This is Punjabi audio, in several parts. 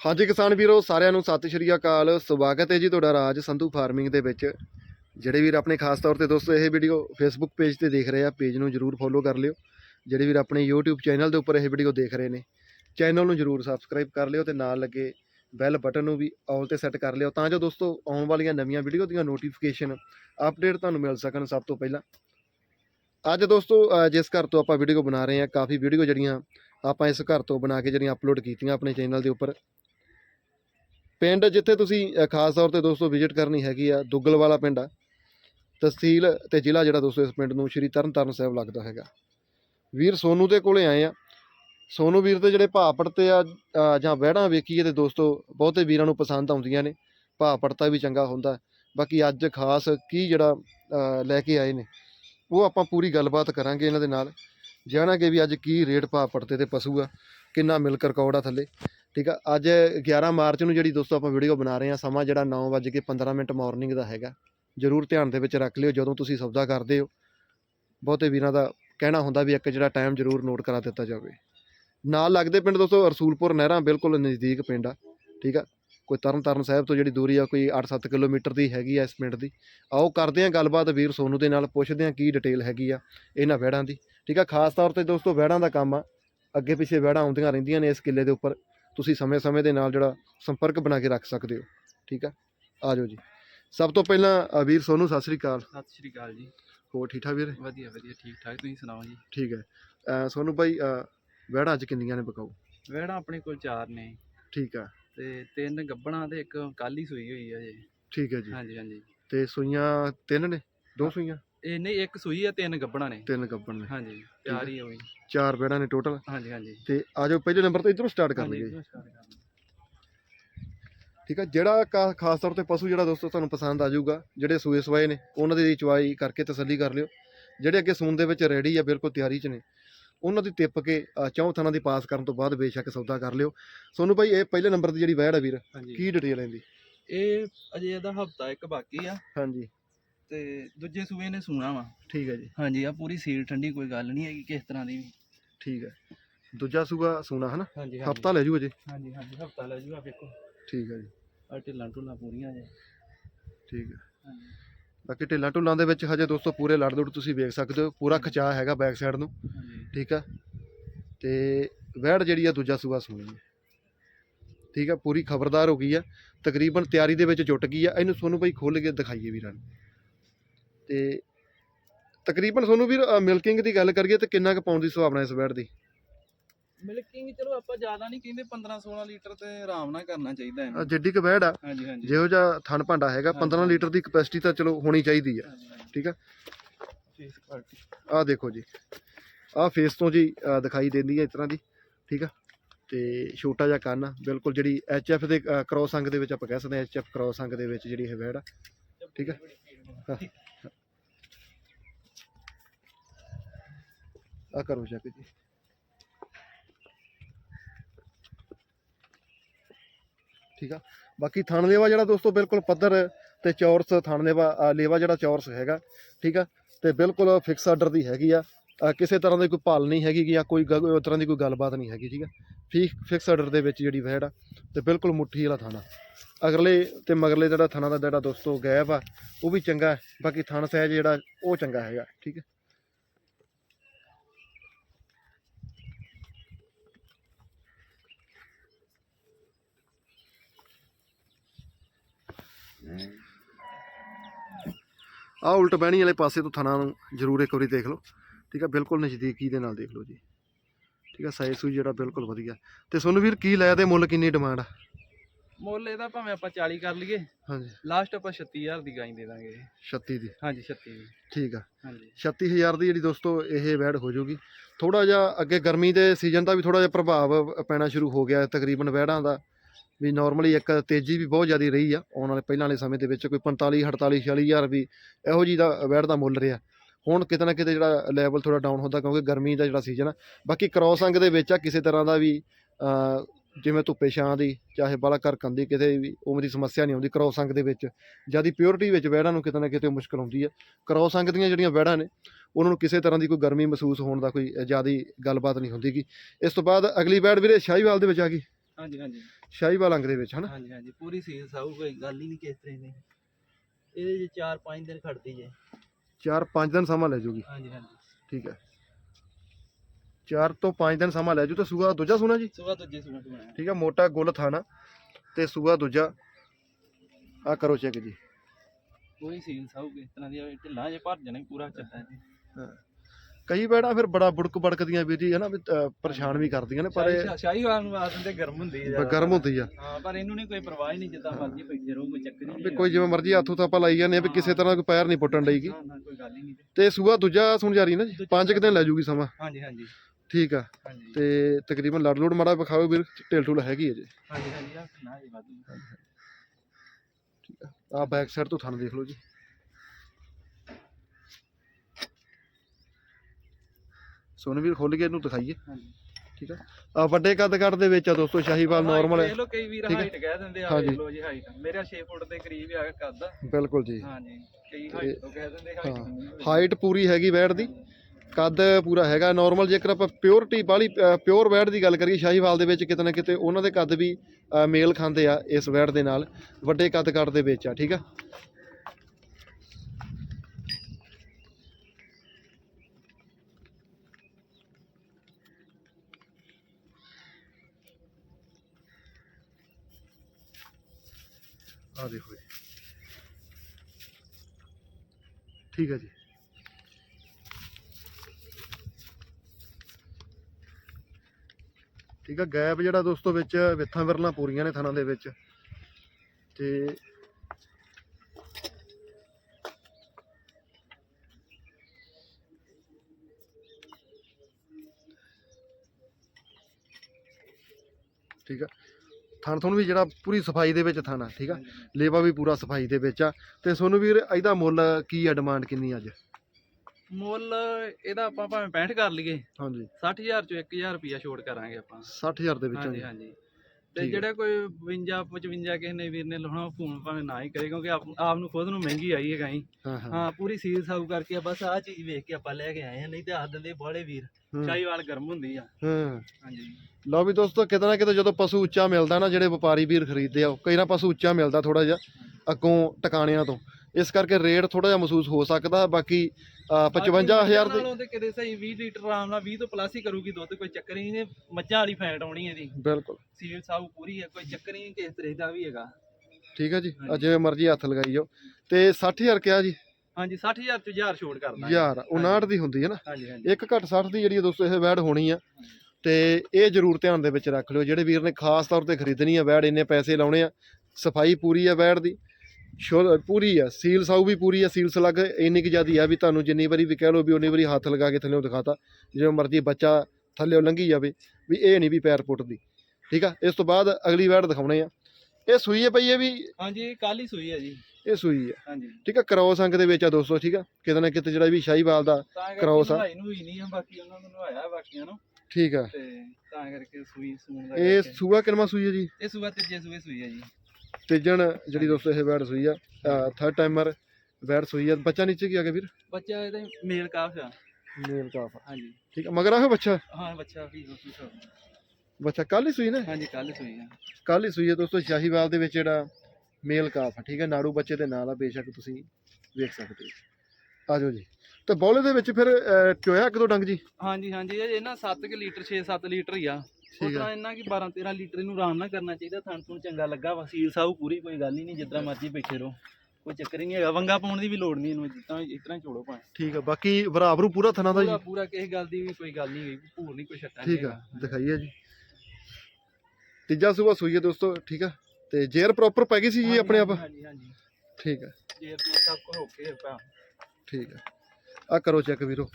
ਹਾਂਜੀ ਕਿਸਾਨ ਵੀਰੋ, ਸਾਰਿਆਂ ਨੂੰ ਸਤਿ ਸ਼੍ਰੀ ਅਕਾਲ। ਸਵਾਗਤ ਹੈ ਜੀ ਤੁਹਾਡਾ ਰਾਜ ਸੰਧੂ ਫਾਰਮਿੰਗ ਦੇ ਵਿੱਚ। ਜਿਹੜੇ ਵੀਰ ਆਪਣੇ ਖਾਸ ਤੌਰ ਤੇ ਦੋਸਤੋ, ਇਹ ਵੀਡੀਓ ਫੇਸਬੁੱਕ ਪੇਜ ਤੇ ਦੇਖ ਰਹੇ ਆ ਪੇਜ ਨੂੰ ਜਰੂਰ ਫੋਲੋ ਕਰ ਲਿਓ। ਜਿਹੜੇ ਵੀਰ ਆਪਣੇ YouTube ਚੈਨਲ ਦੇ ਉੱਪਰ ਇਹ ਵੀਡੀਓ ਦੇਖ ਰਹੇ ਨੇ ਚੈਨਲ ਨੂੰ ਜਰੂਰ ਸਬਸਕ੍ਰਾਈਬ ਕਰ ਲਿਓ ਤੇ ਨਾਲ ਲੱਗੇ ਬੈਲ ਬਟਨ ਨੂੰ ਵੀ ਆਲ ਤੇ ਸੈੱਟ ਕਰ ਲਿਓ, ਤਾਂ ਜੋ ਦੋਸਤੋ ਆਉਣ ਵਾਲੀਆਂ ਨਵੀਆਂ ਵੀਡੀਓ ਦੀਆਂ ਨੋਟੀਫਿਕੇਸ਼ਨ ਅਪਡੇਟ ਤੁਹਾਨੂੰ ਮਿਲ ਸਕਣ ਸਭ ਤੋਂ ਪਹਿਲਾਂ। ਅੱਜ ਦੋਸਤੋ ਜਿਸ ਘਰ ਤੋਂ ਆਪਾਂ ਵੀਡੀਓ ਬਣਾ ਰਹੇ ਹਾਂ ਕਾਫੀ ਵੀਡੀਓ ਜਿਹੜੀਆਂ ਆਪਾਂ ਇਸ ਘਰ ਤੋਂ ਬਣਾ ਕੇ ਜਿਹੜੀਆਂ ਅਪਲੋਡ ਕੀਤੀਆਂ ਆਪਣੇ ਚੈਨਲ ਦੇ ਉੱਪਰ। ਪਿੰਡ ਜਿੱਥੇ ਤੁਸੀਂ ਅ, ਖਾਸ ਤੌਰ ਤੇ ਦੋਸਤੋ ਵਿਜ਼ਿਟ ਕਰਨੀ ਹੈਗੀ ਆ ਦੁੱਗਲ ਵਾਲਾ ਪਿੰਡ ਆ ਤਹਿਸੀਲ ਤੇ ਜ਼ਿਲ੍ਹਾ ਜਿਹੜਾ ਦੋਸਤੋ ਇਸ ਪਿੰਡ ਨੂੰ ਸ਼੍ਰੀ ਤਰਨਤਾਰਨ ਸਾਹਿਬ ਲੱਗਦਾ ਹੈਗਾ। ਵੀਰ ਸੋਨੂ ਦੇ ਕੋਲੇ ਆਏ ਆ। ਸੋਨੂ ਵੀਰ ਦੇ ਜਿਹੜੇ ਭਾਅ ਪੜਤੇ ਆ ਅ, ਜਾਂ ਵਹਿੜਾਂ ਵੇਖੀਏ ਤੇ ਦੋਸਤੋ ਬਹੁਤੇ ਵੀਰਾਂ ਨੂੰ ਪਸੰਦ ਆਉਂਦੀਆਂ ਨੇ। ਭਾਅ ਪੜਤਾ ਵੀ ਚੰਗਾ ਹੁੰਦਾ। ਬਾਕੀ ਅੱਜ ਖਾਸ ਕੀ ਜਿਹੜਾ ਅ, ਲੈ ਕੇ ਆਏ ਨੇ ਉਹ ਆਪਾਂ ਪੂਰੀ ਗੱਲਬਾਤ ਕਰਾਂਗੇ ਇਹਨਾਂ ਦੇ ਨਾਲ। ਜਾਣਾਂਗੇ ਵੀ ਅੱਜ ਕੀ ਰੇਟ ਭਾਅ ਪੜਤੇ ਤੇ ਪਸ਼ੂ ਆ ਕਿੰਨਾ ਮਿਲਕ ਰਿਕਾਰਡ ਆ ਥੱਲੇ। ਠੀਕ ਆ, ਅੱਜ 11 ਮਾਰਚ ਨੂੰ ਜਿਹੜੀ ਦੋਸਤੋ ਆਪਾਂ ਵੀਡੀਓ ਬਣਾ ਰਹੇ ਹਾਂ, ਸਮਾਂ ਜਿਹੜਾ 9:15 ਮਿੰਟ ਮਾਰਨਿੰਗ ਦਾ ਹੈਗਾ। ਜਰੂਰ ਧਿਆਨ ਦੇ ਵਿੱਚ ਰੱਖ ਲਿਓ, ਜਦੋਂ ਤੁਸੀਂ ਸੌਦਾ ਕਰਦੇ ਹੋ। ਬਹੁਤੇ ਵੀਰਾਂ ਦਾ ਕਹਿਣਾ ਹੁੰਦਾ ਵੀ ਇੱਕ ਜਿਹੜਾ ਟਾਈਮ ਜਰੂਰ ਨੋਟ ਕਰਾ ਦਿੱਤਾ ਜਾਵੇ। ਨਾਲ ਲੱਗਦੇ ਪਿੰਡ ਦੋਸਤੋ, ਰਸੂਲਪੁਰ ਨਹਿਰਾਂ ਬਿਲਕੁਲ ਨਜ਼ਦੀਕ ਪਿੰਡ ਆ, ਠੀਕ ਆ। ਕੋਈ ਤਰਨ ਤਰਨਤਾਰਨ ਸਾਹਿਬ ਤੋਂ ਜਿਹੜੀ ਦੂਰੀ ਆ, ਕੋਈ 8-7 ਕਿਲੋਮੀਟਰ ਦੀ ਹੈਗੀ ਆ ਇਸ ਪਿੰਡ ਦੀ। ਆਓ ਕਰਦੇ ਆ ਗੱਲਬਾਤ, ਵੀਰ ਸੋਨੂ ਦੇ ਨਾਲ ਪੁੱਛਦੇ ਆ ਕੀ ਡਿਟੇਲ ਹੈਗੀ ਆ ਇਹਨਾਂ ਵਹਿੜਾਂ ਦੀ। ਠੀਕ ਆ, ਖਾਸ ਤੌਰ ਤੇ ਦੋਸਤੋ ਵਹਿੜਾਂ ਦਾ ਕੰਮ ਆ, ਅੱਗੇ ਪਿੱਛੇ ਵਹਿੜਾਂ ਆਉਂਦੀਆਂ ਰਹਿੰਦੀਆਂ ਨੇ ਇਸ ਕਿੱਲੇ ਦੇ ਉੱਪਰ। ਤੁਸੀਂ ਸਮੇਂ-ਸਮੇਂ ਦੇ ਨਾਲ ਜਿਹੜਾ ਸੰਪਰਕ ਬਣਾ ਕੇ ਰੱਖ ਸਕਦੇ ਹੋ। ਠੀਕ ਆ? ਆ ਜਾਓ ਜੀ। ਸਭ ਤੋਂ ਪਹਿਲਾਂ ਵੀਰ ਸੋਨੂ ਸਤਿ ਸ੍ਰੀ ਅਕਾਲ। ਸਤਿ ਸ਼੍ਰੀ ਅਕਾਲ ਜੀ। ਹੋਰ ਠੀਕ ਠਾਕ ਵੀਰ? ਵਧੀਆ ਵਧੀਆ ਠੀਕ ਠਾਕ ਤੁਸੀਂ ਸੁਣਾਓ ਜੀ? ਠੀਕ ਹੈ। ਅ, ਸੋਨੂ ਭਾਈ ਅ, ਵਹਿੜਾਂ ਅੱਜ ਕਿੰਨੀਆਂ ਨੇ ਬਕਾਊ ਵਹਿੜਾ ਆਪਣੇ ਕੋਲ ਚਾਰ ਨੇ। ਠੀਕ ਆ। ਤੇ ਤਿੰਨ ਗੱਬਣਾ ਤੇ ਇੱਕ ਕੱਲ ਹੀ ਸੂਈ ਹੋਈ ਆ ਜੀ ਠੀਕ ਹੈ ਜੀ। ਹਾਂਜੀ ਹਾਂਜੀ। ਤੇ ਸੂਈਆਂ ਤਿੰਨ ਨੇ? ਦੋ ਸੂਈਆਂ? ਇਹ ਨਹੀਂ ਇੱਕ ਸੂਈ ਆ ਤਿੰਨ ਗੱਬਣਾ ਨੇ। ਤਿੰਨ ਗੱਬਣ ਨੇ। ਹਾਂਜੀ ਤਿਆਰ ਹੀ ਹੋਈ ਚਾਰ ਵਹਿੜਾਂ ਨੇ ਟੋਟਲ ਹਾਂਜੀ ਹਾਂਜੀ। ਤੇ ਆ ਜਾਓ ਪਹਿਲੇ ਨੰਬਰ ਤੇ ਇਧਰੋਂ ਸਟਾਰਟ ਕਰ ਹਾਂਜੀ, ਲਈਏ। ਠੀਕ ਆ ਜਿਹੜਾ ਕਾ- ਖਾਸ ਤੌਰ ਤੇ ਪਸ਼ੂ ਜਿਹੜਾ ਦੋਸਤੋ ਤੁਹਾਨੂੰ ਪਸੰਦ ਆ ਜਾਊਗਾ ਜਿਹੜੇ ਸੂਏ ਸਵਾਏ ਨੇ ਉਹਨਾਂ ਦੀ ਚਵਾਈ ਕਰਕੇ ਤਸੱਲੀ ਕਰ ਲਿਓ। ਜਿਹੜੇ ਅੱਗੇ ਸੂਣ ਦੇ ਵਿੱਚ ਰੈਡੀ ਆ ਬਿਲਕੁਲ ਤਿਆਰੀ 'ਚ ਨੇ ਉਹਨਾਂ ਦੀ ਤਿੱਪ ਕੇ ਅ, ਚੌਂ ਥਾਂ ਦੀ ਪਾਸ ਕਰਨ ਤੋਂ ਬਾਅਦ ਬੇਸ਼ੱਕ ਸੌਦਾ ਕਰ ਲਿਓ। ਸੋਨੂੰ ਭਾਈ ਇਹ ਪਹਿਲੇ ਨੰਬਰ ਦੀ ਜਿਹੜੀ ਵੈੜ ਆ ਵੀਰ ਹਾਂਜੀ। ਕੀ ਡਿਟੇਲ ਇਹਦੀ? ਇਹ ਅਜੇ ਇਹਦਾ ਹਫਤਾ ਇੱਕ ਬਾਕੀ ਆ। ਹਾਂਜੀ। ਤੇ ਦੂਜੇ ਸੂਏ ਨੇ ਸੂਣਾ ਵਾ। ਠੀਕ ਹੈ ਜੀ। ਹਾਂਜੀ ਆ ਪੂਰੀ ਸੀਲ ਠੰਡੀ ਕੋਈ ਗੱਲ ਨਹੀਂ ਹੈਗੀ ਕਿਸ ਤਰ੍ਹਾਂ ਦੀ ਵੀ। ਠੀਕ ਹੈ। ਦੂਜਾ ਸੂਗਾ ਸੂਣਾ ਹਨਾ? ਹਾਂਜੀ ਹਫਤਾ ਲੈ ਜੂ? ਅਜੇ ਹਾਂਜੀ ਹਾਂਜੀ ਹਫਤਾ ਲੈ ਜੂਗਾ ਵੇਖੋ। ਠੀਕ ਹੈ ਜੀ। ਆ ਢਿੱਲਾਂ ਢੁੱਲਾਂ ਪੂਰੀਆਂ ਜੇ। ਠੀਕ ਹੈ। ਹਾਂਜੀ। ਬਾਕੀ ਢਿੱਲਾਂ ਢੁੱਲਾਂ ਦੇ ਵਿੱਚ ਹਜੇ ਦੋਸਤੋ ਪੂਰੇ ਲੜ ਦੁੜ ਤੁਸੀਂ ਵੇਖ ਸਕਦੇ ਹੋ। ਪੂਰਾ ਖਚਾ ਹੈਗਾ ਬੈਕ ਸਾਈਡ ਨੂੰ। ਹਾਂਜੀ। ਠੀਕ ਆ। ਤੇ ਵਹਿੜ ਜਿਹੜੀ ਆ ਦੂਜਾ ਸੂਆ ਸੂਣੀ ਹੈ ਠੀਕ ਆ ਪੂਰੀ ਖਬਰਦਾਰ ਹੋ ਗਈ ਆ। ਤਕਰੀਬਨ ਤਿਆਰੀ ਦੇ ਵਿੱਚ ਜੁਟ ਗਈ ਆ। ਇਹਨੂੰ ਸੋਨੂੰ ਭਾਈ ਖੋਲ ਕੇ ਦਿਖਾਈਏ ਵੀਰਾਂ ਨੂੰ। ਤੇ ਤਕਰੀਬਨ ਸੋਨੂੰ ਵੀਰ ਮਿਲਕਿੰਗ ਦੀ ਗੱਲ ਕਰੀਏ ਤੇ ਕਿੰਨਾ ਕੁ ਪਾਉਣ ਦੀ ਸੁਭਾਵਨਾ ਇਸ ਵਹਿੜ ਦੀ? ਮਿਲਕਿੰਗ ਚਲੋ ਆਪਾਂ ਜ਼ਿਆਦਾ ਨਹੀਂ ਕਹਿੰਦੇ 15 16 ਲੀਟਰ ਤੇ ਆਰਾਮ ਨਾਲ ਕਰਨਾ ਚਾਹੀਦਾ ਇਹਨੂੰ। ਜਿੱਡੀ ਕੁ ਵਹਿੜ ਆ। ਹਾਂਜੀ ਹਾਂਜੀ। ਜਿਹੋ ਜਿਹਾ ਥਣ ਭਾਂਡਾ ਹੈਗਾ 15 ਹਾਂਜੀ। ਲੀਟਰ ਦੀ ਕਪੈਸਿਟੀ ਤਾਂ ਚਲੋ ਹੋਣੀ ਚਾਹੀਦੀ ਆ। ਠੀਕ ਆ? ਆਹ ਦੇਖੋ ਜੀ ਆਹ ਫੇਸ ਤੋਂ ਜੀ ਦਿਖਾਈ ਦਿੰਦੀ ਹੈ ਇਸ ਤਰ੍ਹਾਂ ਦੀ ਠੀਕ ਆ? ਤੇ ਛੋਟਾ ਜਿਹਾ ਕੰਨ ਆ ਬਿਲਕੁਲ ਜਿਹੜੀ ਐਚ ਐਫ ਦੇ ਕ੍ਰੋਸ ਅੰਗ ਦੇ ਵਿੱਚ ਆਪਾਂ ਕਹਿ ਸਕਦੇ ਹਾਂ ਐਚ ਐਫ ਕ੍ਰੋਸ ਅੰਗ ਦੇ ਵਿੱਚ ਜਿਹੜੀ ਇਹ ਵੈੜ ਆ ਠੀਕ ਹੈ। ਆ ਕਰੋ ਚੈੱਕ ਜੀ। ਠੀਕ ਆ? ਬਾਕੀ ਥਣਲੇਵਾ ਜਿਹੜਾ ਦੋਸਤੋ ਬਿਲਕੁਲ ਪੱਧਰ ਤੇ ਚੌਰਸ ਥਣ ਲੇਵਾ ਜਿਹੜਾ ਚੌਰਸ ਹੈਗਾ, ਠੀਕ ਆ? ਤੇ ਬਿਲਕੁਲ ਫਿਕਸ ਆਰਡਰ ਦੀ ਹੈਗੀ ਆ। ਕਿਸੇ ਤਰ੍ਹਾਂ ਦੀ ਕੋਈ ਭਾਲ ਨਹੀਂ ਹੈਗੀ ਕਿ ਜਾਂ ਕੋਈ ਗ- ਤਰ੍ਹਾਂ ਦੀ ਕੋਈ ਗੱਲਬਾਤ ਨਹੀਂ ਹੈਗੀ, ਠੀਕ ਆ? ਫੀ ਫਿਕਸ ਆਰਡਰ ਦੇ ਵਿੱਚ ਜਿਹੜੀ ਵਹਿੜ ਆ, ਤੇ ਬਿਲਕੁਲ ਮੁੱਠੀ ਵਾਲਾ ਥਾਣਾ। ਅਗਲੇ ਤੇ ਮਗਰਲੇ ਜਿਹੜਾ ਥਾਣਾ ਦਾ ਜਿਹੜਾ ਦੋਸਤੋ ਗੈਪ ਆ, ਉਹ ਵੀ ਚੰਗਾ ਬਾਕੀ ਥਣ ਸਹਿਜ ਜਿਹੜਾ, ਉਹ ਚੰਗਾ ਹੈਗਾ, ਠੀਕ ਹੈ ਆ ਉਲਟ ਬਹਿਣੀ ਵਾਲੇ ਪਾਸੇ ਤੋਂ ਥਣਾ ਨੂੰ ਜ਼ਰੂਰ ਇੱਕ ਵਾਰੀ ਦੇਖ ਲਓ। ਠੀਕ ਆ ਬਿਲਕੁਲ ਨਜ਼ਦੀਕੀ ਦੇ ਨਾਲ ਦੇਖ ਲਓ ਜੀ। ਠੀਕ ਆ ਸਾਈਜ਼ ਸੂਈ ਜਿਹੜਾ ਬਿਲਕੁਲ ਵਧੀਆ। ਤੇ ਸੋਨੂੰ ਵੀਰ ਕੀ ਲਾਇਆ ਤੇ ਮੁੱਲ ਕਿੰਨੀ ਡਿਮਾਂਡ ਆ? ਮੁੱਲ ਇਹਦਾ ਭਾਵੇਂ ਆਪਾਂ 40 ਕਰ ਲਈਏ। ਹਾਂਜੀ। ਲਾਸਟ ਆਪਾਂ 36000 ਦੀ ਗਾਈ ਦੇ ਦਾਂਗੇ। 36 ਦੀ। ਹਾਂਜੀ 36 ਦੀ। ਠੀਕ ਆ। ਹਾਂਜੀ। 36000 ਦੀ ਜਿਹੜੀ ਦੋਸਤੋ ਇਹ ਵੈੜ ਹੋ ਜਾਊਗੀ ਥੋੜਾ ਜਿਹਾ ਅੱਗੇ ਗਰਮੀ ਦੇ ਸੀਜ਼ਨ ਦਾ ਵੀ ਥੋੜਾ ਜਿਹਾ ਪ੍ਰਭਾਵ ਪੈਣਾ ਸ਼ੁਰੂ ਹੋ ਗਿਆ ਤਕਰੀਬਨ ਵੈੜਾਂ ਦਾ। ਵੀ ਨਾਰਮਲੀ ਇੱਕ ਤੇਜ਼ੀ ਵੀ ਬਹੁਤ ਜ਼ਿਆਦਾ ਰਹੀ ਆ, ਆਉਣ ਵਾਲੇ ਪਹਿਲਾਂ ਵਾਲੇ ਸਮੇਂ ਦੇ ਵਿੱਚ ਕੋਈ 45 48 46000 ਵੀ ਇਹੋ ਜੀ ਦਾ ਵੈੜ ਦਾ ਮੁੱਲ ਰਿਹਾ। ਹੁਣ ਕਿਤੇ ਨਾ ਕਿਤੇ ਜਿਹੜਾ ਲੈਵਲ ਥੋੜਾ ਡਾਊਨ ਹੁੰਦਾ ਕਿਉਂਕਿ ਗਰਮੀ ਦਾ ਜਿਹੜਾ ਸੀਜ਼ਨ ਆ, ਬਾਕੀ ਕ੍ਰੋਸ ਅੰਗ ਦੇ ਵਿੱਚ ਆ ਕਿਸੇ ਤਰ੍ਹਾਂ ਦਾ ਵੀ ਜਿਵੇਂ ਧੁੱਪੇ ਛਾਂ ਦੀ, ਚਾਹੇ ਬਾਲਾ ਕਰ ਕੰਦੀ ਕਿਤੇ ਵੀ ਉਵੇਂ ਦੀ ਸਮੱਸਿਆ ਨਹੀਂ ਆਉਂਦੀ ਕਰੋਸੰਗ ਦੇ ਵਿੱਚ। ਜਿਆਦੀ ਪਿਓਰਿਟੀ ਵਿੱਚ ਵੈੜਾਂ ਨੂੰ ਕਿਤੇ ਨਾ ਕਿਤੇ ਮੁਸ਼ਕਲ ਆਉਂਦੀ ਹੈ ਕ੍ਰੋਸ ਅੰਗ ਦੀਆਂ ਜਿਹੜੀਆਂ ਵੈੜਾਂ ਨੇ, ਉਹਨਾਂ ਨੂੰ ਕਿਸੇ ਤਰ੍ਹਾਂ ਦੀ ਕੋਈ ਗਰਮੀ ਮਹਿਸੂਸ ਹੋਣ ਦਾ ਕੋਈ ਜ਼ਿਆਦੀ ਗੱਲਬਾਤ ਨਹੀਂ ਹੁੰਦੀ ਗੀ ਇਸ ਤੋਂ ਬਾਅਦ ਅਗਲੀ ਵੈੜ ਵੀਰੇ ਸ਼ਾਹੀਵਾਲ ਦੇ ਵਿੱਚ ਆ ਗਈ। ਹਾਂਜੀ ਹਾਂਜੀ। ਸ਼ਾਹੀਵਾਲ ਅੰਗ ਦੇ ਵਿੱਚ ਹਨਾ? ਹਾਂਜੀ ਹਾਂਜੀ ਪੂਰੀ ਸੀਲ ਸਾਊ ਕੋਈ ਗੱਲ ਹੀ ਨਹੀਂ ਕਿਸ ਤਰ੍ਹਾਂ ਦੀ। ਇਹਦੇ ਚ 4-5 ਦਿਨ ਖੜਦੀ ਜੇ। 4-5 ਦਿਨ ਸਮਾਂ ਲੈ ਜੂਗੀ। ਹਾਂਜੀ ਹਾਂਜੀ। ਠੀਕ ਹੈ। 4 ਤੋਂ 5 ਦਿਨ ਸਮਾਂ ਲੈ ਜੂ ਤੇ ਸੂਆ ਦੂਜਾ ਸੁਣਾ ਜੀ? ਸੁਬਾ ਦੂਜੇ ਸੂਟ ਬਣਾਇਆ। ਠੀਕ ਹੈ ਮੋਟਾ ਗੁੱਲ ਥਾਣਾ ਤੇ ਸੂਆ ਦੂਜਾ। ਆ ਕਰੋ ਚੈੱਕ ਜੀ। ਪੂਰੀ ਸੀਲ ਸਾਊ ਕਿਸ ਤਰ੍ਹਾਂ ਦੀ ਢਿੱਲਾਂ ਜੇ ਭਰ ਜਾਣਾ ਪੂਰਾ ਚੱਟਾ ਜੀ। ਕਈ ਬੈੜਾ ਫਿਰ ਬੜਾ ਬੁੜਕ ਬੜਕਦੀਆਂ ਵੀਰ ਜੀ ਹਨਾ ਵੀ, ਪਰੇਸ਼ਾਨ ਵੀ ਕਰਦੀਆਂ ਨੇ ਪਰ ਇਹ ਸ਼ਾਹੀ ਨੂੰ ਆਸ ਤੇ ਗਰਮ ਹੁੰਦੀ ਹੈ ਜ਼ਿਆਦਾ। ਗਰਮ ਹੁੰਦੀ ਆ। ਹਾਂ ਪਰ ਇਹਨੂੰ ਨਹੀਂ ਕੋਈ ਪਰਵਾਹ ਹੀ ਨਹੀਂ ਜਿੱਦਾਂ ਮਰਜ਼ੀ ਬੈਠੇ ਰਹੋ ਕੋਈ ਚੱਕਰ ਹੀ ਵੀ ਨਹੀਂ ਕੋਈ ਜਿਵੇਂ ਮਰਜ਼ੀ ਹੱਥੋਂ ਤਾਂ ਆਪਾਂ ਲਾਈ ਜਾਂਦੇ ਆ ਵੀ ਕਿਸੇ ਤਰ੍ਹਾਂ ਕੋਈ ਪੈਰ ਨਹੀਂ ਪੁੱਟਣ ਡਈਗੀ ਨਾ ਨਾ ਕੋਈ ਗੱਲ ਹੀ ਨਹੀਂ। ਤੇ ਸੂਆ ਦੂਜਾ ਸੁਣ ਜਾ ਰਹੀ ਨਾ ਜੀ ਪੰਜ ਕੁ ਦਿਨ ਲੈ ਜੂਗੀ ਸਮਾਂ। ਹਾਂਜੀ ਹਾਂਜੀ। ਠੀਕ ਆ। ਹਾਂਜੀ। ਤੇ ਤਕਰੀਬਨ ਲੜ ਲੁੜ ਮਾੜਾ ਵਿਖਾਓ ਵੀਰ ਢਿਲ ਢੁਲ ਹੈਗੀ ਹੈ ਜੀ। ਹਾਂਜੀ ਹਾਂਜੀ ਆ ਨਾ ਜੀ ਵਾਧੂ। ਆ। ਬੈਕ ਸਾਈਡ ਤੋਂ ਥਣ ਦੇਖ ਲਓ ਜੀ। ਸੋਨ ਵੀਰ ਖੋਲ ਕੇ ਇਹਨੂੰ ਦਿਖਾਈਏ। ਠੀਕ ਆ? ਆ ਵੱਡੇ ਕੱਦ ਕੱਦ ਦੇ ਵਿੱਚ ਆ ਦੋਸਤੋ ਸ਼ਾਹੀਵਾਲ ਨਾਰਮਲ ਦੇਖ ਲਓ ਕਈ ਵੀਰ ਹੈ। ਹਾਈਟ ਕਹਿ ਦਿੰਦੇ ਆ ਲਓ ਜੀ ਹਾਈਟ ਮੇਰਾ 6 ਫੁੱਟ ਦੇ ਕਰੀਬ ਆ ਕੱਦ। ਬਿਲਕੁਲ ਜੀ। ਹਾਂਜੀ। ਕਈ ਹਾਈਟ ਤੋਂ ਕਹਿ ਦਿੰਦੇ ਹਾਈਟ ਹਾਈਟ ਪੂਰੀ ਹੈਗੀ ਵੈੜ ਦੀ। ਕੱਦ ਪੂਰਾ ਹੈਗਾ ਨਾਰਮਲ ਜੇਕਰ ਆਪਾਂ ਪਿਓਰਿਟੀ ਬਾਲੀ ਪਿਓਰ ਵੈੜ ਦੀ ਗੱਲ ਕਰੀਏ ਸ਼ਾਹੀਵਾਲ ਦੇ ਵਿੱਚ ਕਿਤੇ ਨਾ ਕਿਤੇ ਉਹਨਾਂ ਦੇ ਕੱਦ ਵੀ ਮੇਲ ਖਾਂਦੇ ਆ ਇਸ ਵੈੜ ਦੇ ਨਾਲ ਵੱਡੇ ਕੱਦ ਕੱਦ ਦੇ ਵਿੱਚ ਆ ਠੀਕ ਆ? ਆ ਦੇਖੋ ਜੀ। ਠੀਕ ਹੈ ਜੀ। ਠੀਕ ਆ, ਗੈਪ ਜਿਹੜਾ ਦੋਸਤੋ ਵਿੱਚ ਵਿੱਥਾਂ ਵਿਰਲਾਂ ਪੂਰੀਆਂ ਨੇ ਥਣਾਂ ਦੇ ਵਿੱਚ। ਤੇ ਠੀਕ ਆ। ਥਣ ਤੁਹਾਨੂੰ ਵੀ ਜਿਹੜਾ ਪੂਰੀ ਸਫ਼ਾਈ ਦੇ ਵਿੱਚ ਥਣ ਆ ਠੀਕ ਆ? ਲੇਵਾ ਵੀ ਪੂਰਾ ਸਫ਼ਾਈ ਦੇ ਵਿੱਚ ਆ। ਤੇ ਸੋਨੂੰ ਵੀਰ ਇਹਦਾ ਮੁੱਲ ਕੀ ਆ ਡਿਮਾਂਡ ਕਿੰਨੀ ਅੱਜ? ਮੁੱਲ ਇਹਦਾ ਆਪਾਂ ਭਾਵੇਂ 65 ਕਰ ਲਈਏ। ਹਾਂਜੀ। 60000 ਚੋਂ 1000 ਰੁਪਿਆ ਛੋੜ ਕਰਾਂਗੇ ਆਪਾਂ। 60000 ਦੇ ਵਿੱਚੋਂ ਹਾਂਜੀ ਹਾਂਜੀ। ਤੇ। ਜਿਹੜਾ ਕੋਈ 52 55 ਕਿਸੇ ਨੇ ਵੀਰ ਨੇ ਲਾਉਣਾ ਉਹ ਫੋਨ ਭਾਵੇਂ ਨਾ ਹੀ ਕਰੇ ਕਿਉਂਕਿ ਆਪ ਆਪ ਨੂੰ ਖੁਦ ਨੂੰ ਮਹਿੰਗੀ ਆਈ ਹੈ ਗਾਈ। ਹਾਂ ਹਾਂ। ਹਾਂ ਪੂਰੀ ਸੀਲ ਸਾਊ ਕਰਕੇ ਬਸ ਆਹ ਚੀਜ਼ ਵੇਖ ਕੇ ਆਪਾਂ ਲੈ ਕੇ ਆਏ ਆ ਨਹੀਂ ਤੇ ਆਖ ਦਿੰਦੇ ਬਾਲੇ ਵੀਰ ਹੂੰ, ਸ਼ਾਹੀਵਾਲ ਗਰਮ ਹੁੰਦੀ ਆ। ਹਾਂ। ਹਾਂਜੀ। ਲਓ ਵੀ ਦੋਸਤੋ ਕਿਤੇ ਨਾ ਕਿਤੇ ਜਦੋਂ ਪਸ਼ੂ ਉੱਚਾ ਮਿਲਦਾ ਨਾ ਜਿਹੜੇ ਵਪਾਰੀ ਵੀਰ ਖਰੀਦਦੇ ਆ ਉਹ ਕਈ ਨਾ ਪਸ਼ੂ ਉੱਚਾ ਮਿਲਦਾ ਥੋੜਾ ਜਿਹਾ ਅੱਗੋਂ ਟਿਕਾਣਿਆਂ ਤੋਂ। ਇਸ ਕਰਕੇ ਰੇਟ ਥੋੜਾ ਜਿਹਾ ਮਹਿਸੂਸ ਹੋ ਸਕਦਾ ਬਾਕੀ ਅਹ, 55000 ਦੇ ਨਾਲੋਂ ਤੇ ਕਿਤੇ ਸਹੀ 20 ਲੀਟਰ ਆਰਾਮ ਨਾਲ 20 ਤੋਂ ਪਲੱਸ ਹੀ ਕਰੂਗੀ ਦੁੱਧ ਕੋਈ ਚੱਕਰ ਹੀ ਨਹੀਂ ਮੱਝਾਂ ਵਾਲੀ ਫੈਟ ਆਉਣੀ ਇਹਦੀ। ਬਿਲਕੁਲ। ਸੀਲ ਸਾਊ ਪੂਰੀ ਹੈ ਕੋਈ ਚੱਕਰ ਹੀ ਨਹੀਂ ਕਿਸ ਤਰ੍ਹਾਂ ਦਾ ਵੀ ਹੈਗਾ। ਠੀਕ ਹੈ ਜੀ ਜਿਵੇਂ ਮਰਜ਼ੀ ਹੱਥ ਲਗਾਈ ਜਾਓ ਤੇ 60000 ਕਿਹਾ ਜੀ? ਹਾਂਜੀ 60000 ਤੋਂ 1000 ਛੋੜ ਕਰਨਾ ਯਾਰ 59 ਦੀ ਹੁੰਦੀ ਹੈ ਨਾ? ਹਾਂਜੀ ਹਾਂਜੀ। ਇੱਕ ਘੱਟ 60 ਦੀ ਜਿਹੜੀ ਦੋਸਤੋ ਇਹ ਵੈੜ ਹੋਣੀ ਆ। ਤੇ ਇਹ ਜ਼ਰੂਰ ਧਿਆਨ ਦੇ ਵਿੱਚ ਰੱਖ ਲਿਓ ਜਿਹੜੇ ਵੀਰ ਨੇ ਖਾਸ ਤੌਰ ਤੇ ਖਰੀਦਣੀ ਆ ਵੈੜ ਇੰਨੇ ਪੈਸੇ ਲਾਉਣੇ ਆ। ਸਫ਼ਾਈ ਪੂਰੀ ਆ ਵੈੜ ਦੀ। ਪੂਰੀ ਆ ਸੀਲ ਸਾਊ ਵੀ ਪੂਰੀ ਆ ਸੀਲ ਸਲੱਗ ਇੰਨੀ ਕੁ ਜ਼ਿਆਦੀ ਆ ਵੀ ਤੁਹਾਨੂੰ ਜਿੰਨੀ ਵਾਰੀ ਵੀ ਕਹਿ ਲਓ ਵੀ ਉਨੀ ਵਾਰੀ ਹੱਥ ਲਗਾ ਕੇ ਥੱਲੇੋਂ ਦਿਖਾਤਾ ਜਿਵੇਂ ਮਰਜ਼ੀ ਬੱਚਾ ਥੱਲੇੋਂ ਲੰਘੀ ਜਾਵੇ ਵੀ ਇਹ ਨਹੀਂ ਵੀ ਪੈਰ ਪੁੱਟਦੀ। ਠੀਕ ਆ? ਇਸ ਤੋਂ ਬਾਅਦ ਅਗਲੀ ਵੈੜ ਦਿਖਾਉਣੇ ਆ। ਇਹ ਸੂਈ ਹੈ ਪਈ ਇਹ ਵੀ? ਹਾਂਜੀ ਕੱਲ ਹੀ ਸੂਈ ਹੈ ਜੀ। ਇਹ ਸੂਈ ਆ। ਹਾਂਜੀ। ਠੀਕ ਆ ਕਰੋਸ ਅੰਕ ਦੇ ਵਿੱਚ ਆ ਦੋਸਤੋ ਠੀਕ ਆ? ਕਿਤੇ ਨਾ ਕਿਤੇ ਜਿਹੜਾ ਵੀ ਸ਼ਾਹੀਵਾਲ ਦਾ Cross ਆ। ਨਵਾਈ ਨੂੰ ਹੀ ਨਹੀਂ ਆ ਬਾਕੀ ਉਹਨਾਂ ਨੂੰ ਨਵਾਇਆ ਬਾਕੀਆਂ ਨੂੰ। ਠੀਕ ਆ। ਤੇ ਤਾਂ ਕਰਕੇ ਸੂਈ ਸੂਣ ਦਾ ਇਹ। ਸੂਆ ਕਿਨਮਾ ਸੂਈ ਹੈ ਜੀ? ਇਹ ਸੂਆ ਤੀਜੇ ਸੂਏ ਸੂਈ ਹੈ ਜੀ। ਤੀਜਣ ਜਿਹੜੀ ਦੋਸਤੋ ਇਹ ਵੈੜ ਸੂਈ ਆ ਥਰਡ ਟਾਈਮਰ ਵੈੜ ਸੂਈ ਆ। ਬੱਚਾ ਨੀਚੇ ਕੀ ਆ ਗਿਆ ਵੀਰ? ਬੱਚਾ ਇਹਦੇ ਮੇਲ ਕਾਫ ਆ। ਮੇਲ ਕਾਫ ਹਾਂਜੀ। ਠੀਕ ਆ ਮਗਰ ਆਹ ਬੱਚਾ? ਹਾਂ ਬੱਚਾ ਵੀ ਉਸ ਨੂੰ ਬੱਚਾ ਕੱਲ ਹੀ ਸੂਈ ਨਾ? ਹਾਂਜੀ ਕੱਲ ਸੂਈ ਆ। ਕੱਲ ਹੀ ਸੂਈ ਹੈ ਦੋਸਤੋ ਸ਼ਾਹੀਵਾਲ ਦੇ ਵਿੱਚ ਜਿਹੜਾ ਮੇਲ ਕਾਫ ਆ। ਠੀਕ ਹੈ ਨਾੜੂ ਬੱਚੇ ਦੇ ਨਾਲ ਆ ਬੇਸ਼ੱਕ ਤੁਸੀਂ ਵੇਖ ਸਕਦੇ ਹੋ। ਆ ਜਾਓ ਜੀ। ਤੇ ਬੌਲੇ ਦੇ ਵਿੱਚ ਫਿਰ ਚੋਇਆ ਕਦੋਂ ਡੰਗ ਜੀ? ਹਾਂਜੀ ਹਾਂਜੀ ਇਹ ਨਾ 7 ਕਿ ਲੀਟਰ 6-7 ਲੀਟਰ ਹੀ ਆ। ਠੀਕ ਆ। ਇਹਨਾਂ ਕੀ 12-13 ਲੀਟਰ ਇਹਨੂੰ ਆਰਾਮ ਨਾਲ ਕਰਨਾ ਚਾਹੀਦਾ ਥਣ ਥਣ ਚੰਗਾ ਲੱਗਾ ਵਾ ਸੀਲ ਸਾਊ ਪੂਰੀ ਕੋਈ ਗੱਲ ਹੀ ਨਹੀਂ ਜਿੱਦਾਂ ਮਰਜ਼ੀ ਬੈਠੇ ਰਹੋ ਕੋਈ ਚੱਕਰ ਨਹੀਂ ਹੈਗਾ ਵੰਗਾ ਪਾਉਣ ਦੀ ਵੀ ਲੋੜ ਨਹੀਂ ਇਹਨੂੰ ਜਿੱਦਾਂ ਇਸ ਤਰ੍ਹਾਂ ਛੋੜੋ ਭਾਵੇਂ। ਠੀਕ ਆ ਬਾਕੀ ਬਰਾਬਰੂ ਪੂਰਾ ਥਣਾ ਦਾ ਜੀ। ਪੂਰਾ ਪੂਰਾ ਕਿਸੇ ਗੱਲ ਦੀ ਵੀ ਕੋਈ ਗੱਲ ਨਹੀਂ ਹੈਗੀ ਭੂਰ ਨਹੀਂ ਕੋਈ ਛੱਟਾ ਠੀਕ ਆ ਦਿਖਾਈਏ ਜੀ। ਤੀਜਾ ਸੂਆ ਸੂਈ ਹੈ ਦੋਸਤੋ ਠੀਕ ਆ ਤੇ ਜੇਰ ਪ੍ਰੋਪਰ ਪੈ ਗਈ ਸੀ ਜੀ ਆਪਣੇ ਆਪ? ਹਾਂਜੀ ਹਾਂਜੀ ਠੀਕ ਆ। ਜੇ ਤੂੰ ਸਭ ਕੁਝ ਹੋ ਕੇ ਪਾ ਠੀਕ ਆ। ਆ ਕਰੋ ਚੈੱਕ ਵੀਰੋ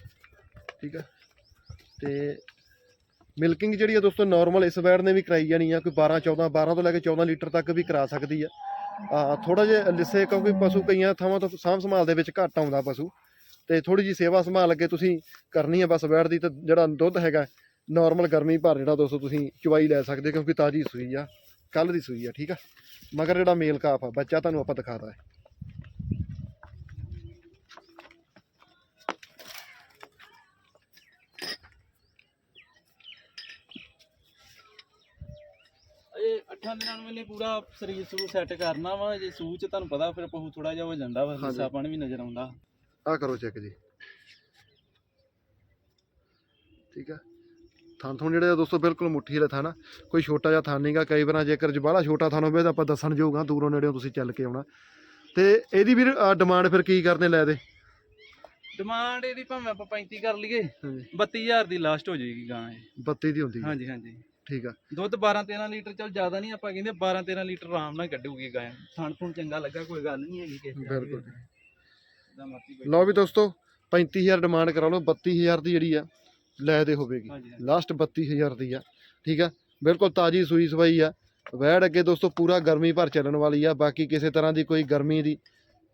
ਠੀਕ ਆ। ਤੇ ਮਿਲਕਿੰਗ ਜਿਹੜੀ ਆ ਦੋਸਤੋ ਨਾਰਮਲ ਇਸ ਵੈੜ ਨੇ ਵੀ ਕਰਾਈ ਜਾਣੀ ਆ, ਕੋਈ 12 14 12 ਤੋਂ ਲੈ ਕੇ 14 ਲੀਟਰ ਤੱਕ ਵੀ ਕਰਾ ਸਕਦੀ ਆ। ਆ ਥੋੜਾ ਜਿਹਾ ਲਿਸੇ ਕਿਉਂਕਿ ਪਸ਼ੂ ਕਈਆਂ ਥਾਵਾਂ ਤੋਂ ਸਾਂਭ ਸੰਭਾਲ ਦੇ ਵਿੱਚ ਘੱਟ ਆਉਂਦਾ ਪਸ਼ੂ। ਤੇ ਥੋੜੀ ਜੀ ਸੇਵਾ ਸੰਭਾਲ ਅੱਗੇ ਤੁਸੀਂ ਕਰਨੀ ਆ ਬਸ ਵੈੜ ਦੀ ਤੇ ਜਿਹੜਾ ਦੁੱਧ ਹੈਗਾ ਨਾਰਮਲ ਗਰਮੀ ਭਰ ਜਿਹੜਾ ਦੋਸਤੋ ਤੁਸੀਂ ਚਵਾਈ ਲੈ ਸਕਦੇ ਕਿਉਂਕਿ ਤਾਜੀ ਸੂਈ ਆ ਕੱਲ ਦੀ ਸੂਈ ਆ, ਠੀਕ ਆ? ਮਗਰ ਜਿਹੜਾ ਮੇਲ ਕਾਫ ਆ, ਬੱਚਾ ਤੁਹਾਨੂੰ ਆਪਾਂ ਦਿਖਾਦਾ ਹੈ ਇਹ ਅੱਠਾਂ ਦਿਨਾਂ ਨੂੰ ਵੇਲੇ ਪੂਰਾ ਸਰੀਰ ਸਰੂ ਸੈੱਟ ਕਰਨਾ ਵਾ ਜੇ ਸੂਹ ਚ ਤੁਹਾਨੂੰ ਪਤਾ ਫਿਰ ਪਹੂ ਥੋੜਾ ਜਿਹਾ ਹੋ ਜਾਂਦਾ ਵਾ ਹਾਂਜੀ। ਲਿੱਸਾਪਣ ਵੀ ਨਜ਼ਰ ਆਉਂਦਾ। ਆ ਕਰੋ ਚੈੱਕ ਜੀ। ਠੀਕ ਆ? ਥਾਂ ਥੋਂ ਜਿਹੜੇ ਦੋਸਤੋ ਬਿਲਕੁਲ ਮੁੱਠੀ ਵਾਲਾ ਥਾਂ ਨਾ ਕੋਈ ਛੋਟਾ ਜਿਹਾ ਥਾਂ ਨਹੀਂਗਾ ਕਈ ਵਾਰਾਂ ਜੇਕਰ ਜਬਾਲਾ ਛੋਟਾ ਥਾਂ ਹੋਵੇ ਤਾਂ ਆਪਾਂ ਦੱਸਣ ਜੋਗਾ ਦੂਰੋਂ ਨੇੜਿਓਂ ਤੁਸੀਂ ਚੱਲ ਕੇ ਆਉਣਾ। ਤੇ ਇਹਦੀ ਵੀ ਡਿਮਾਂਡ ਫਿਰ ਕੀ ਕਰਦੇ ਲੈ ਦੇ? ਡਿਮਾਂਡ ਇਹਦੀ ਭਾਵੇਂ ਆਪਾਂ 35 ਕਰ ਲਈਏ ਹਾਂਜੀ। 32000 ਦੀ ਲਾਸਟ ਹੋ ਜਾਏਗੀ ਗਾਂ ਇਹ। 32 ਦੀ ਹੁੰਦੀ ਹੈ। ਹਾਂਜੀ ਹਾਂਜੀ। ਠੀਕ ਆ। ਦੁੱਧ 12 13 ਲੀਟਰ ਚਲ ਜ਼ਿਆਦਾ ਨਹੀਂ ਆਪਾਂ ਕਹਿੰਦੇ 12 13 ਲੀਟਰ ਆਰਾਮ ਨਾਲ ਕੱਢੂਗੀ ਗਾਂ। ਥਣ ਥੁਣ ਚੰਗਾ ਲੱਗਾ ਕੋਈ ਗੱਲ ਨਹੀਂ ਹੈਗੀ ਕਿਸੇ ਦੀ। ਬਿਲਕੁਲ। ਜਿੱਦਾਂ ਮਰਜ਼ੀ ਬੈਠੋ। ਲਓ ਵੀ ਦੋਸਤੋ 35000 ਡਿਮਾਂਡ ਕਰਾ ਲਓ 32000 ਦੀ ਜਿਹੜੀ ਆ ਲੈ ਦੇ ਹੋਵੇਗੀ। ਹਾਂਜੀ ਹਾਂਜੀ। ਲਾਸਟ 32000 ਦੀ ਆ ਠੀਕ ਆ? ਬਿਲਕੁਲ ਤਾਜੀ ਸੂਈ ਸਵਾਈ ਆ। ਵੈੜ ਅੱਗੇ ਦੋਸਤੋ ਪੂਰਾ ਗਰਮੀ ਭਰ ਚੱਲਣ ਵਾਲੀ ਆ। ਬਾਕੀ ਕਿਸੇ ਤਰ੍ਹਾਂ ਦੀ ਕੋਈ ਗਰਮੀ ਦੀ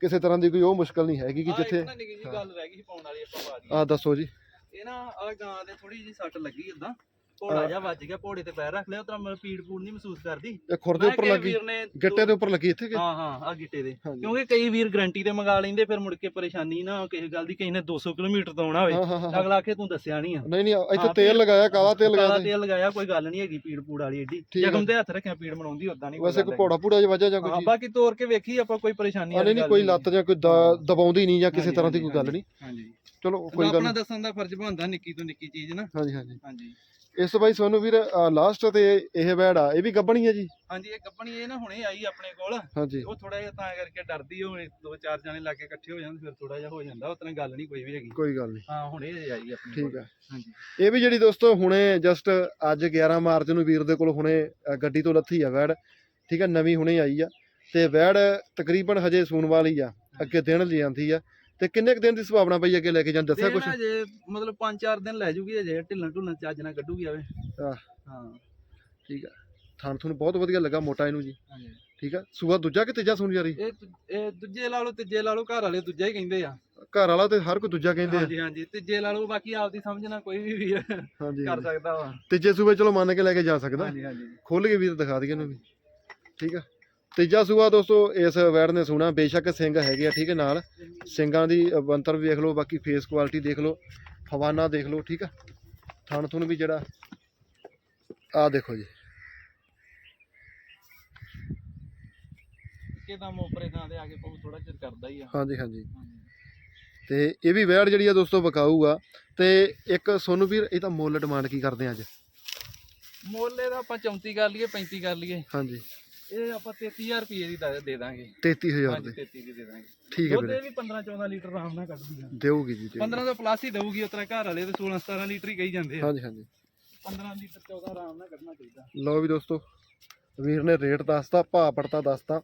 ਕਿਸੇ ਤਰ੍ਹਾਂ ਦੀ ਕੋਈ ਉਹ ਮੁਸ਼ਕਲ ਨਹੀਂ ਹੈਗੀ ਕਿ ਆਹ ਜਿੱਥੇ ਇੱਕ ਨਾ ਨਿੱਕੀ ਜਿਹੀ ਗੱਲ ਰਹਿ ਗਈ ਸੀ ਪਾਉਣ ਵਾਲੀ ਆਪਾਂ ਪਾ ਦਈਏ। ਆ ਦੱਸੋ ਜੀ। ਇਹ ਨਾ ਆ ਗਾਂ ਦੇ ਥੋੜੀ ਜਿਹੀ ਸੱਟ ਲੱਗੀ ਓਦਾਂ। ਘੋੜਾ ਜਿਹਾ ਵੱਜ ਗਿਆ ਘੋੜੇ ਤੇ ਪੈਰ ਰੱਖ ਲਿਆ ਉਤਰਾ ਮੈਂ ਪੀੜ ਪੂੜ ਨਹੀਂ ਮਹਿਸੂਸ ਕਰਦੀ। ਇਹ ਖੁਰ ਦੇ ਉੱਪਰ ਲੱਗੀ ਗਿੱਟੇ ਦੇ ਉੱਪਰ ਲੱਗੀ ਇੱਥੇ ਕਿ? ਹਾਂ ਹਾਂ ਆ ਗਿੱਟੇ ਦੇ। ਕਿਉਂਕਿ ਕਈ ਵੀਰ ਗਰੰਟੀ ਤੇ ਮੰਗਾ ਲੈਂਦੇ ਫਿਰ ਮੁੜ ਕੇ ਪਰੇਸ਼ਾਨੀ ਨਾ ਕਿਸੇ ਗੱਲ ਦੀ ਕਿਸੇ ਨੇ 200 ਕਿਲੋਮੀਟਰ ਤੋਂ ਆਉਣਾ ਹੋਵੇ ਅਗਲਾ ਆਖੇ ਤੂੰ ਦੱਸਿਆ ਨਹੀਂ ਆ। ਨਹੀਂ ਨਹੀਂ ਇੱਥੇ ਤੇਲ ਲਗਾਇਆ ਕਾਲਾ ਤੇਲ ਕਾਲਾ ਲਗਾਇਆ। ਤੇਲ ਲਗਾਇਆ ਕੋਈ ਗੱਲ ਨਹੀਂ ਹੈਗੀ ਪੀੜ ਪੂੜ ਵਾਲੀ ਏਡੀ। ਜ਼ਖਮ ਤੇ ਹੱਥ ਰੱਖਿਆ ਪੀੜ ਮਨਾਉਂਦੀ ਉਦਾਂ ਨਹੀਂ ਵੈਸੇ ਕੋਈ ਘੋੜਾ ਪੂੜਾ ਜਿਹਾ ਵਜਾ ਜਾਂ ਕੋਈ ਬਾਕੀ ਤੋੜ ਕੇ ਵੇਖੀ ਆਪਾਂ ਕੋਈ ਪਰੇਸ਼ਾਨੀ ਨਹੀਂ ਨਹੀਂ ਕੋਈ ਲੱਤ ਜਾਂ ਕੋਈ ਦਬਾਉਂਦੀ ਨਹੀਂ ਜਾਂ ਕਿਸੇ ਤਰ੍ਹਾਂ ਦੀ ਕੋਈ ਗੱਲ ਨਹੀਂ ਹਾਂਜੀ। ਚਲੋ ਕੋਈ ਗੱਲ ਆਪਣਾ ਦੱਸਣ ਦਾ ਫਰਜ਼ ਬਣਦਾ ਨਿੱਕੀ ਤੋਂ ਨਿੱਕੀ ਚੀਜ਼ ਨਾ। ਹਾਂਜੀ ਹਾਂਜੀ। ਹਾਂਜੀ। ਇਸ ਤੋਂ ਬਾਈ ਸੋਨੂੰ ਵੀਰ ਲਾਸਟ ਤੇ ਇਹ ਆ ਇਹ ਵੀ ਗੱਬਣੀ ਹੈ ਜੀ? ਹਾਂਜੀ ਇਹ ਕੰਪਨੀ ਇਹ ਨਾ ਹੁਣੇ ਆਈ ਆਪਣੇ ਕੋਲ। ਹਾਂਜੀ। ਉਹ ਥੋੜਾ ਜਿਹਾ ਤਾਂ ਕਰਕੇ ਡਰਦੀ ਹੋਵੇ ਦੋ ਚਾਰ ਜਣੇ ਲਾ ਕੇ ਇਕੱਠੇ ਹੋ ਜਾਣ ਫਿਰ ਥੋੜਾ ਜਿਹਾ ਹੋ ਜਾਂਦਾ ਉਤਨਾ ਗੱਲ ਨਹੀਂ ਕੋਈ ਵੀ ਹੈਗੀ। ਕੋਈ ਗੱਲ ਨਹੀਂ। ਹਾਂ ਹੁਣੇ ਆਈ ਆਪਣੇ ਠੀਕ ਆ। ਹਾਂਜੀ। ਇਹ ਵੀ ਜਿਹੜੀ ਦੋਸਤੋ ਹੁਣੇ ਜਸਟ ਅੱਜ 11 ਮਾਰਚ ਨੂੰ ਵੀਰ ਦੇ ਕੋਲ ਹੁਣੇ ਗੱਡੀ ਤੋਂ ਲੱਥੀ ਆ ਵੈੜ ਠੀਕ ਆ ਨਵੀਂ ਹੁਣੇ ਆਈ ਆ। ਤੇ ਵੈੜ ਤਕਰੀਬਨ ਹਜੇ ਸੂਣ ਵਾਲੀ ਆ ਅੱਗੇ ਦਿਨ ਲਈ ਜਾਂਦੀ ਆ। ਤੇ ਕਿੰਨੇ ਕੁ ਦਿਨ ਦੀ ਸੰਭਾਵਨਾ ਪਈ ਅੱਗੇ ਲੈ ਕੇ ਜਾਂ ਦੱਸਿਆ ਕੁਛ? ਦੇਣਾ ਜੇ ਮਤਲਬ 5-4 ਦਿਨ ਲੈ ਜੂਗੀ ਜੇ ਢਿੱਲਣ ਢੁੱਲਣ ਚੱਜ ਨਾਲ ਕੱਢੂਗੀ ਆਵੇ ਆਹ। ਹਾਂ। ਠੀਕ ਆ। ਥਣ ਤੁਹਾਨੂੰ ਬਹੁਤ ਵਧੀਆ ਲੱਗਾ ਮੋਟਾ ਇਹਨੂੰ ਜੀ। ਹਾਂਜੀ। ਠੀਕ ਆ। ਸੂਆ ਦੂਜਾ ਕਿ ਤੀਜਾ ਸੂਣ ਰਹੀ ਇਹ ਦੂਜੇ ਲਾ ਲਓ ਤੀਜੇ ਲਾ ਲਓ ਘਰ ਵਾਲੇ ਦੂਜਾ ਹੀ ਕਹਿੰਦੇ ਆ। ਘਰ ਵਾਲਾ ਤੇ ਹਰ ਕੋਈ ਦੂਜਾ ਕਹਿੰਦੇ ਆ। ਹਾਂਜੀ ਹਾਂਜੀ। ਤੀਜੇ ਲਾ ਲਓ ਬਾਕੀ ਆਪਦੀ ਸਮਝਣਾ ਕੋਈ ਵੀ ਵੀਰ ਹਾਂਜੀ ਕਰ ਸਕਦਾ ਵਾ। ਤੀਜੇ ਸੂਬੇ ਚਲੋ ਮੰਨ ਕੇ ਲੈ ਕੇ ਜਾ ਸਕਦਾ। ਹਾਂਜੀ ਹਾਂਜੀ। ਖੋਲ ਕੇ ਵੀਰ ਦਿਖਾ ਦਈਏ ਇਹਨੂੰ ਵੀ। ਠੀਕ ਆ। ਤੀਜਾ ਸੂਆ ਦੋਸਤੋ ਇਸ ਵੈੜ ਨੇ ਸੋਣਾ ਬੇਸ਼ੱਕ ਸਿੰਘ ਹੈਗੇ ਆ ਠੀਕ ਹੈ ਨਾਲ। ਸਿੰਘਾਂ ਦੀ ਅ, ਬਣਤਰ ਵੀ ਦੇਖ ਲਓ ਬਾਕੀ ਫੇਸ ਕੁਆਲਿਟੀ ਦੇਖ ਲਓ ਹਵਾਨਾ ਦੇਖ ਲਓ ਠੀਕ ਆ। ਥਣ ਥੁਣ ਵੀ ਜਿਹੜਾ ਆ ਦੇਖੋ ਜੀ। ਕਿਦਾਂ ਉਪਰੇ ਥਾਂ ਤੇ ਆ ਕੇ ਪਊ ਥੋੜਾ ਚਿਰ ਕਰਦਾ ਹੀ ਆ। ਹਾਂਜੀ ਹਾਂਜੀ। ਤੇ ਇਹ ਵੀ ਵੈੜ ਜਿਹੜੀ ਆ ਦੋਸਤੋ ਵਿਕਾਊ ਆ ਤੇ ਇੱਕ ਸੋਨੂੰ ਵੀਰ ਇਹ ਤਾਂ ਮੁੱਲ ਡਿਮਾਂਡ ਕੀ ਕਰਦੇ ਆ ਅੱਜ? ਮੁੱਲ ਇਹਦਾ ਆਪਾਂ 34 ਕਰ ਲਈਏ 35 ਕਰ ਲਈਏ। ਹਾਂਜੀ। ਇਹ ਆਪਾਂ 33000 ਰੁਪਏ ਦੀ ਦ- ਦੇ ਦਾਂਗੇ। 33000 ਹਾਂਜੀ ਦੇ। 33 ਦੀ ਦੇ ਦਾਂਗੇ। ਠੀਕ ਹੈ ਦੁੱਧ ਵੀਰੇ। ਇਹ ਵੀ 15 14 ਲੀਟਰ ਆਰਾਮ ਨਾਲ ਕੱਢਦੀ ਆ। ਦੇਊਗੀ ਜੀ ਦੇਊਗੀ। 15 ਤੋਂ ਪਲੱਸ ਹੀ ਦਊਗੀ ਉਤਰਾ ਘਰ ਵਾਲੇ ਤੇ 16 17 ਲੀਟਰ ਹੀ ਕਹੀ ਜਾਂਦੇ ਆ। ਹਾਂਜੀ ਹਾਂਜੀ। 15 ਲੀਟਰ 14 ਆਰਾਮ ਨਾਲ ਕੱਢਣਾ ਚਾਹੀਦਾ। ਲਓ ਵੀ ਦੋਸਤੋ ਵੀਰ ਨੇ ਰੇਟ ਦੱਸਤਾ ਭਾਅ ਪੜਤਾ ਦੱਸਤਾ।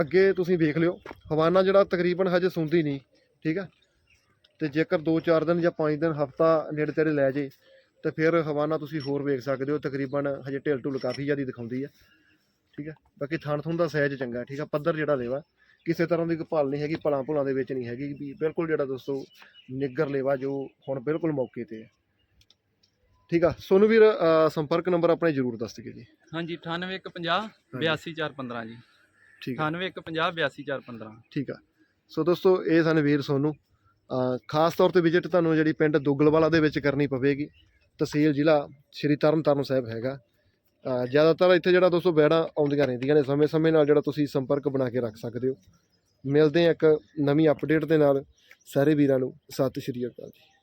ਅੱਗੇ ਤੁਸੀਂ ਵੇਖ ਲਿਓ ਹਵਾਨਾ ਜਿਹੜਾ ਤਕਰੀਬਨ ਹਜੇ ਸੁਣਦੀ ਨਹੀਂ ਠੀਕ ਆ? ਤੇ ਜੇਕਰ 2-4 ਦਿਨ ਜਾਂ 5 ਦਿਨ ਹਫਤਾ ਨੇੜੇ ਤੇੜੇ ਲੈ ਜੇ ਤੇ ਫਿਰ ਹਵਾਨਾ ਤੁਸੀਂ ਹੋਰ ਵੇਖ ਸਕਦੇ ਹੋ ਤਕਰੀਬਨ ਹਜੇ ਢਿੱਲ ਢੁੱਲ ਕਾਫੀ ਜ਼ਿਆਦਾ ਦਿਖਾਉਂਦੀ ਆ। ਠੀਕ ਆ ਬਾਕੀ ਥਣ ਥੁਣ ਦਾ ਸਾਈਜ਼ ਚੰਗਾ ਠੀਕ ਆ ਪੱਧਰ ਜਿਹੜਾ ਲੇਵਾ ਕਿਸੇ ਤਰ੍ਹਾਂ ਦੀ ਕੋਈ ਭਲ ਨਹੀਂ ਹੈਗੀ ਭਲਾਂ ਭੁਲਾਂ ਦੇ ਵਿੱਚ ਨਹੀਂ ਹੈਗੀ ਵੀ ਬਿਲਕੁਲ ਜਿਹੜਾ ਦੋਸਤੋ ਨਿੱਗਰ ਲੇਵਾ ਜੋ ਹੁਣ ਬਿਲਕੁਲ ਮੌਕੇ ਤੇ ਹੈ। ਠੀਕ ਆ? ਸੋਨੂੰ ਵੀਰ ਸੰਪਰਕ ਨੰਬਰ ਆਪਣੇ ਜਰੂਰ ਦੱਸ ਦਿਓ ਜੀ। ਹਾਂਜੀ 9850 82415 ਜੀ। ਠੀਕ ਆ। 9850 82415 ਠੀਕ ਆ। ਸੋ ਦੋਸਤੋ ਇਹ ਸਨ ਵੀਰ ਸੋਨੂੰ। ਖਾਸ ਤੌਰ ਤੇ ਵਿਜ਼ਿਟ ਤੁਹਾਨੂੰ ਜਿਹੜੀ ਪਿੰਡ ਦੁੱਗਲਵਾਲਾ ਦੇ ਵਿੱਚ ਕਰਨੀ ਪਵੇਗੀ। ਤਹਿਸੀਲ ਜ਼ਿਲ੍ਹਾ ਸ਼੍ਰੀ ਤਰਨਤਾਰਨ ਸਾਹਿਬ ਹੈਗਾ। ਜ਼ਿਆਦਾਤਰ ਇੱਥੇ ਜਿਹੜਾ ਦੋਸਤੋ ਬੈੜਾਂ ਆਉਂਦੀਆਂ ਰਹਿੰਦੀਆਂ ਨੇ ਸਮੇਂ-ਸਮੇਂ ਨਾਲ ਜਿਹੜਾ ਤੁਸੀਂ ਸੰਪਰਕ ਬਣਾ ਕੇ ਰੱਖ ਸਕਦੇ ਹੋ। ਮਿਲਦੇ ਹਾਂ ਇੱਕ ਨਵੀਂ ਅਪਡੇਟ ਦੇ ਨਾਲ। ਸਾਰੇ ਵੀਰਾਂ ਨੂੰ ਸਤਿ ਸ਼੍ਰੀ ਅਕਾਲ ਜੀ।